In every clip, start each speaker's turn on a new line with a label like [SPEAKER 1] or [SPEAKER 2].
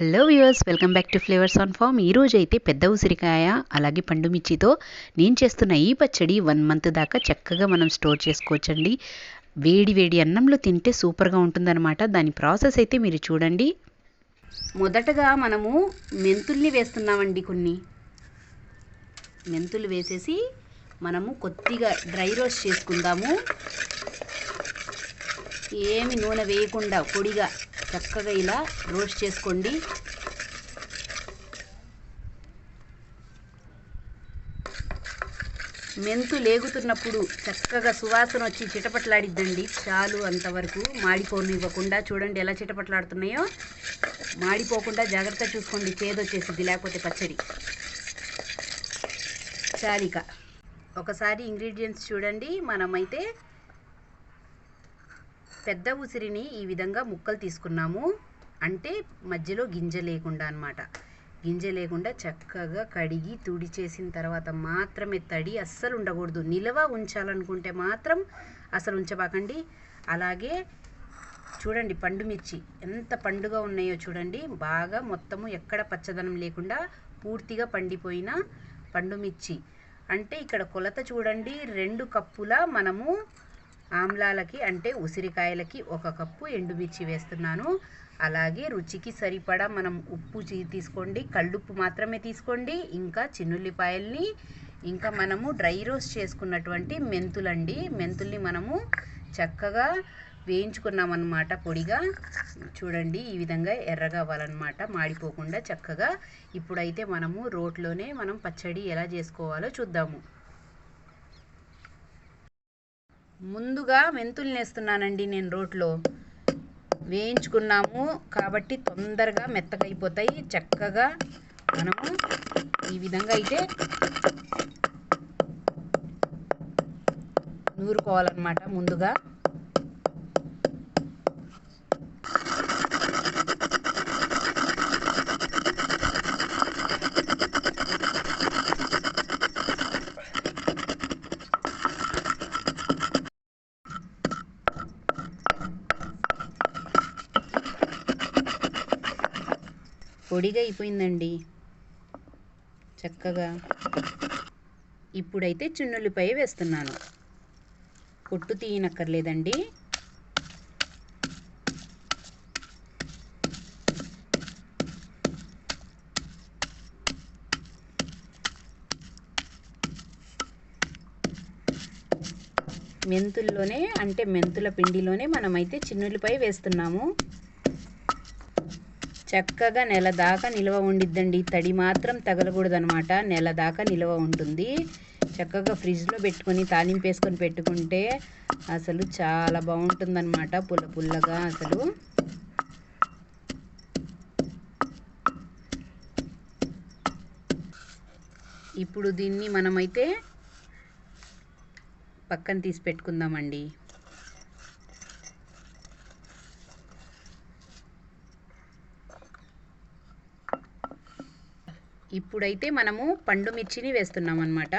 [SPEAKER 1] Hello viewers welcome back to flavours on farm ఈరోజు అయితే పెద్ద ఉసిరికాయ అలాగే పండు మిర్చితో నేను చేస్తున్న ఈ పచ్చడి వన్ మంత్ దాకా చక్కగా మనం స్టోర్ చేసుకోవచ్చండి. వేడి వేడి అన్నంలో తింటే సూపర్గా ఉంటుందన్నమాట. దాని ప్రాసెస్ అయితే మీరు చూడండి. మొదటగా మనము మెంతుల్ని వేస్తున్నామండి కొన్ని. మెంతులు వేసేసి మనము కొద్దిగా డ్రై రోస్ట్ చేసుకుందాము. ఏమి నూనె వేయకుండా పొడిగా చక్కగా ఇలా రోస్ట్ చేసుకోండి. మెంతు లేగుతున్నప్పుడు చక్కగా సువాసన వచ్చి చిటపట్లాడిద్దండి. చాలు అంతవరకు మాడిపోనివ్వకుండా చూడండి ఎలా చిటపట్లాడుతున్నాయో. మాడిపోకుండా జాగ్రత్త చూసుకోండి. చేదొచ్చేసింది లేకపోతే పచ్చడి. చాలిక. ఒకసారి ఇంగ్రీడియంట్స్ చూడండి. మనమైతే పెద్ద ఉసిరిని ఈ విధంగా ముక్కలు తీసుకున్నాము. అంటే మధ్యలో గింజ లేకుండా అనమాట గింజ లేకుండా చక్కగా కడిగి తుడి చేసిన తర్వాత మాత్రమే తడి అస్సలు ఉండకూడదు. నిలవ ఉంచాలనుకుంటే మాత్రం అసలు ఉంచబాకండి. అలాగే చూడండి పండు మిర్చి ఎంత పండుగ ఉన్నాయో చూడండి. బాగా మొత్తము ఎక్కడ పచ్చదనం లేకుండా పూర్తిగా పండిపోయిన పండు మిర్చి. అంటే ఇక్కడ కొలత చూడండి. రెండు కప్పుల మనము ఆమ్లాలకి అంటే ఉసిరికాయలకి ఒక కప్పు ఎండుమిర్చి వేస్తున్నాను. అలాగే రుచికి సరిపడా మనం ఉప్పు తీసుకోండి. కళ్ళుప్పు మాత్రమే తీసుకోండి. ఇంకా చిన్నుల్లిపాయల్ని ఇంకా మనము డ్రై రోస్ట్ చేసుకున్నటువంటి మెంతులండి. మెంతుల్ని మనము చక్కగా వేయించుకున్నామన్నమాట పొడిగా. చూడండి ఈ విధంగా ఎర్రగా అవ్వాలన్నమాట మాడిపోకుండా చక్కగా ఇప్పుడైతే మనము రోట్లోనే మనం పచ్చడి ఎలా చేసుకోవాలో చూద్దాము. ముందుగా మెంతుల్ని వేస్తున్నానండి నేను రోట్లో. వేయించుకున్నాము కాబట్టి తొందరగా మెత్తగా అయిపోతాయి చక్కగా మనము ఈ విధంగా అయితే నూరుకోవాలన్నమాట ముందుగా. పొడిగా అయిపోయిందండి చక్కగా. ఇప్పుడైతే చున్నులపై వేస్తున్నాను. పొట్టు తీయనక్కర్లేదండి. మెంతుల్లోనే అంటే మెంతుల పిండిలోనే మనమైతే చిన్నులపై వేస్తున్నాము. చక్కగా నెల దాకా నిల్వ ఉండిద్దండి. తడి మాత్రం తగలకూడదనమాట నెల దాకా నిల్వ ఉంటుంది. చక్కగా ఫ్రిడ్జ్లో పెట్టుకొని తాలింపు వేసుకొని పెట్టుకుంటే అసలు చాలా బాగుంటుందన్నమాట. పుల్ల పుల్లగా అసలు. ఇప్పుడు దీన్ని మనమైతే పక్కన తీసి పెట్టుకుందామండి. ఇప్పుడైతే మనము పండు మిర్చిని వేస్తున్నాం అన్నమాట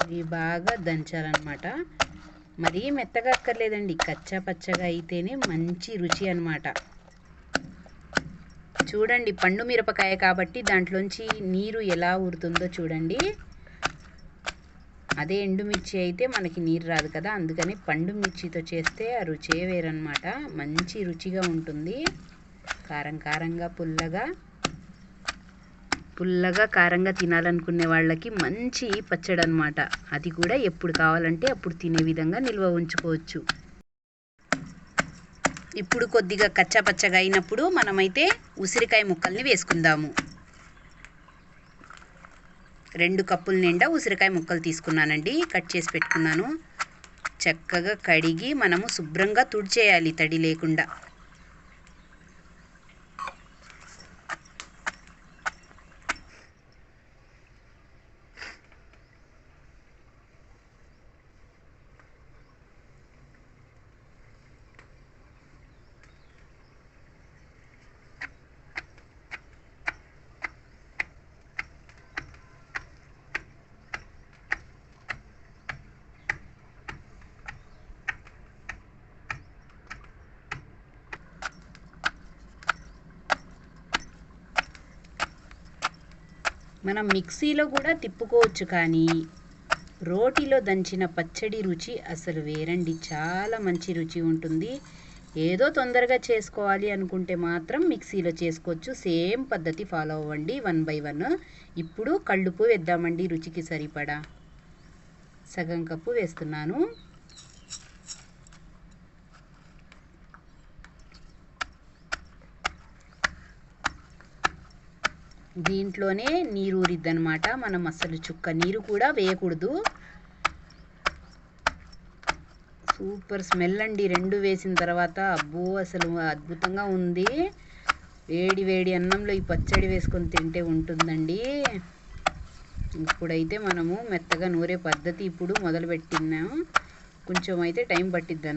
[SPEAKER 1] ఇవి బాగా దంచాలన్నమాట. మరీ మెత్తగా అక్కర్లేదండి. కచ్చా పచ్చగా అయితేనే మంచి రుచి అనమాట చూడండి పండు మిరపకాయ కాబట్టి దాంట్లోంచి నీరు ఎలా ఊరుతుందో చూడండి. అదే ఎండుమిర్చి అయితే మనకి నీరు రాదు కదా అందుకని పండు మిర్చితో చేస్తే ఆ రుచే వేరనమాట మంచి రుచిగా ఉంటుంది. కారం కారంగా పుల్లగా పుల్లగా కారంగా తినాలనుకునే వాళ్ళకి మంచి పచ్చడి అనమాట అది కూడా ఎప్పుడు కావాలంటే అప్పుడు తినే విధంగా నిల్వ ఉంచుకోవచ్చు. ఇప్పుడు కొద్దిగా కచ్చా పచ్చగా అయినప్పుడు మనమైతే ఉసిరికాయ ముక్కల్ని వేసుకుందాము. రెండు కప్పుల నిండా ఉసిరికాయ ముక్కలు తీసుకున్నానండి. కట్ చేసి పెట్టుకున్నాను. చక్కగా కడిగి మనము శుభ్రంగా తుడిచేయాలి తడి లేకుండా. మనం మిక్సీలో కూడా తిప్పుకోవచ్చు కానీ రోటిలో దంచిన పచ్చడి రుచి అసలు వేరండి. చాలా మంచి రుచి ఉంటుంది. ఏదో తొందరగా చేసుకోవాలి అనుకుంటే మాత్రం మిక్సీలో చేసుకోవచ్చు. సేమ్ పద్ధతి ఫాలో అవ్వండి వన్ బై వన్. ఇప్పుడు కళ్ళుపు వేద్దామండి రుచికి సరిపడా. సగం కప్పు వేస్తున్నాను. దీంట్లోనే నీరు ఊరిద్దనమాట మనం అసలు చుక్క నీరు కూడా వేయకూడదు. సూపర్ స్మెల్ అండి. రెండు వేసిన తర్వాత అబ్బో అసలు అద్భుతంగా ఉంది. వేడి వేడి అన్నంలో ఈ పచ్చడి వేసుకొని తింటే ఉంటుందండి. ఇప్పుడైతే మనము మెత్తగా నూరే పద్ధతి ఇప్పుడు మొదలుపెట్టినాం కొంచెం అయితే టైం పట్టిద్ది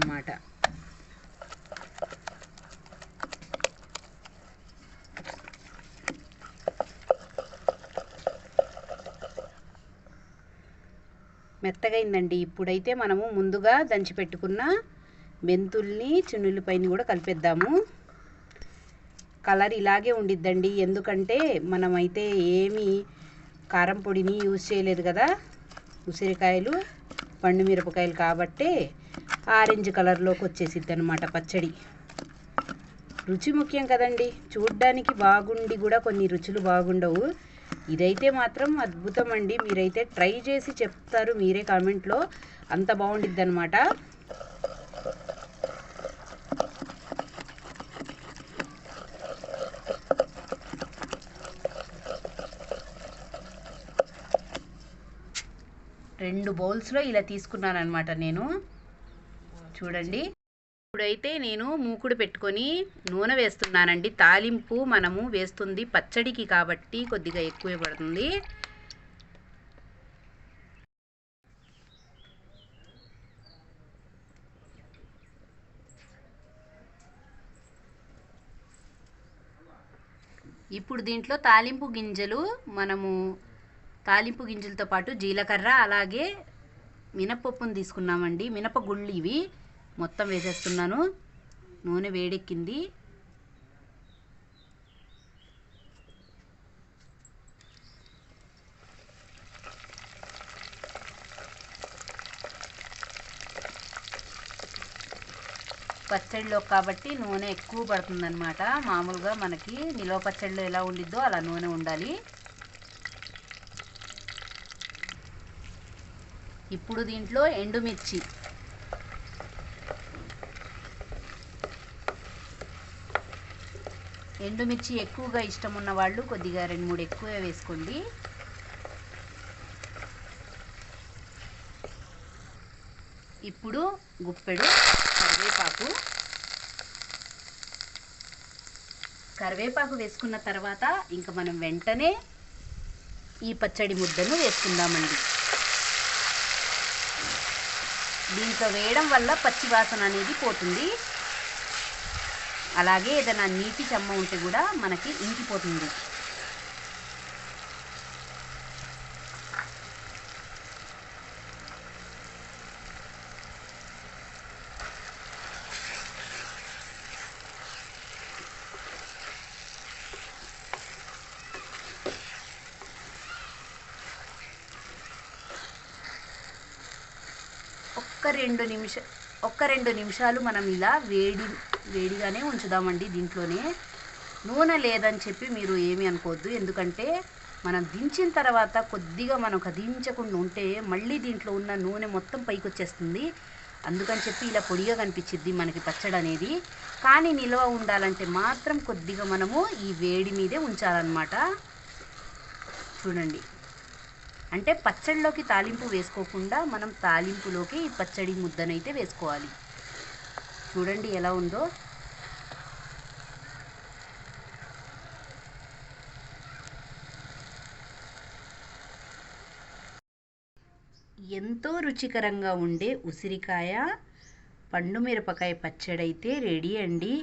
[SPEAKER 1] మెత్తగైందండి. ఇప్పుడైతే మనము ముందుగా దంచి పెట్టుకున్న మెంతుల్ని చున్నులపైన కూడా కలిపేద్దాము. కలర్ ఇలాగే ఉండిద్దండి. ఎందుకంటే మనమైతే ఏమి కారం పొడిని యూజ్ చేయలేదు కదా. ఉసిరికాయలు పండు మిరపకాయలు కాబట్టే ఆరెంజ్ కలర్లోకి వచ్చేసిద్ది అనమాట పచ్చడి. రుచి ముఖ్యం కదండి. చూడ్డానికి బాగుండి కూడా కొన్ని రుచులు బాగుండవు. ఇదైతే మాత్రం అద్భుతం అండి మీరైతే ట్రై చేసి చెప్తారు మీరే కామెంట్లో. అంత బాగుండిద్ది అనమాట రెండు బౌల్స్లో ఇలా తీసుకున్నాను అనమాట నేను. చూడండి. ఇప్పుడైతే నేను మూకుడు పెట్టుకొని నూనె వేస్తున్నానండి. తాలింపు మనము వేస్తుంది. పచ్చడికి కాబట్టి కొద్దిగా ఎక్కువే పడుతుంది. ఇప్పుడు దీంట్లో తాలింపు గింజలు మనము తాలింపు గింజలతో పాటు జీలకర్ర అలాగే మినపప్పును తీసుకున్నామండి. మినపగుళ్ళు ఇవి. మొత్తం వేసేస్తున్నాను. నూనె వేడెక్కింది. పచ్చడిలో కాబట్టి నూనె ఎక్కువ పడుతుందన్నమాట. మామూలుగా మనకి నిలవ పచ్చడిలో ఎలా ఉండిద్దో అలా నూనె ఉండాలి. ఇప్పుడు దీంట్లో ఎండుమిర్చి. ఎండుమిర్చి ఎక్కువగా ఇష్టం ఉన్న వాళ్ళు కొద్దిగా రెండు మూడు ఎక్కువ వేసుకోండి. ఇప్పుడు గుప్పెడు కరివేపాకు. కరివేపాకు వేసుకున్న తర్వాత ఇంకా మనం వెంటనే ఈ పచ్చడి ముద్దను వేసుకుందామండి. దీంట్లో వేయడం వల్ల పచ్చి వాసన అనేది పోతుంది. అలాగే ఏదైనా నీటి చెమ్మ ఉంటే కూడా మనకి ఇంకిపోతుంది. ఒక్క రెండు నిమిష ఒక్క రెండు నిమిషాలు మనం ఇలా వేడి వేడిగానే ఉంచుదామండి దీంట్లోనే. నూనె లేదని చెప్పి మీరు ఏమి అనుకోవద్దు. ఎందుకంటే మనం దించిన తర్వాత కొద్దిగా మనం కదించకుండా ఉంటే మళ్ళీ దీంట్లో ఉన్న నూనె మొత్తం పైకి వచ్చేస్తుంది అందుకని చెప్పి ఇలా పొడిగా కనిపించిద్ది మనకి పచ్చడి అనేది. కానీ నిల్వ ఉండాలంటే మాత్రం కొద్దిగా మనము ఈ వేడి మీదే ఉంచాలన్నమాట. చూడండి. అంటే పచ్చడిలోకి తాలింపు వేసుకోకుండా మనం తాలింపులోకి ఈ పచ్చడి ముద్దనైతే వేసుకోవాలి. చూడండి ఎలా ఉందో. ఎంతో రుచికరంగా ఉండే ఉసిరికాయ పండు మిరపకాయ పచ్చడి అయితే రెడీ అండి.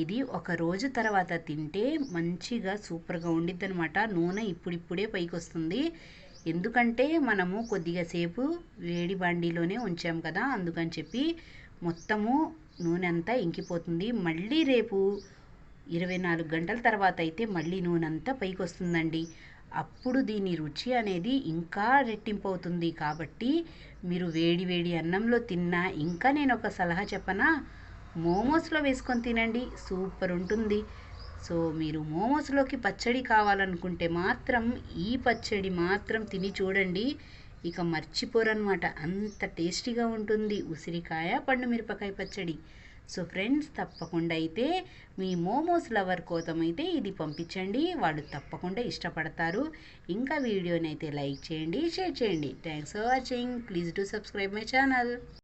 [SPEAKER 1] ఇది ఒక రోజు తర్వాత తింటే మంచిగా సూపర్గా ఉండిద్ది అనమాట నూనె ఇప్పుడిప్పుడే పైకి వస్తుంది ఎందుకంటే మనము కొద్దిగా సేపు వేడి బాండీలోనే ఉంచాం కదా అందుకని చెప్పి మొత్తము నూనె అంతా ఇంకిపోతుంది. మళ్ళీ రేపు ఇరవై నాలుగు గంటల తర్వాత అయితే మళ్ళీ నూనె అంతా పైకి వస్తుందండి అప్పుడు దీని రుచి అనేది ఇంకా రెట్టింపు అవుతుంది కాబట్టి మీరు వేడి వేడి అన్నంలో తిన్నా ఇంకా నేను ఒక సలహా చెప్పనా? మోమోస్లో వేసుకొని తినండి. సూపర్ ఉంటుంది. సో మీరు మోమోస్లోకి పచ్చడి కావాలనుకుంటే మాత్రం ఈ పచ్చడి మాత్రం తిని చూడండి. ఇక మర్చిపోరనమాట అంత టేస్టీగా ఉంటుంది ఉసిరికాయ పండు మిరపకాయ పచ్చడి. సో ఫ్రెండ్స్ తప్పకుండా అయితే మీ మోమోస్ లవర్ కోసం అయితే ఇది పంపించండి. వాళ్ళు తప్పకుండా ఇష్టపడతారు. ఇంకా వీడియోని అయితే లైక్ చేయండి షేర్ చేయండి. Thanks for watching please to subscribe my channel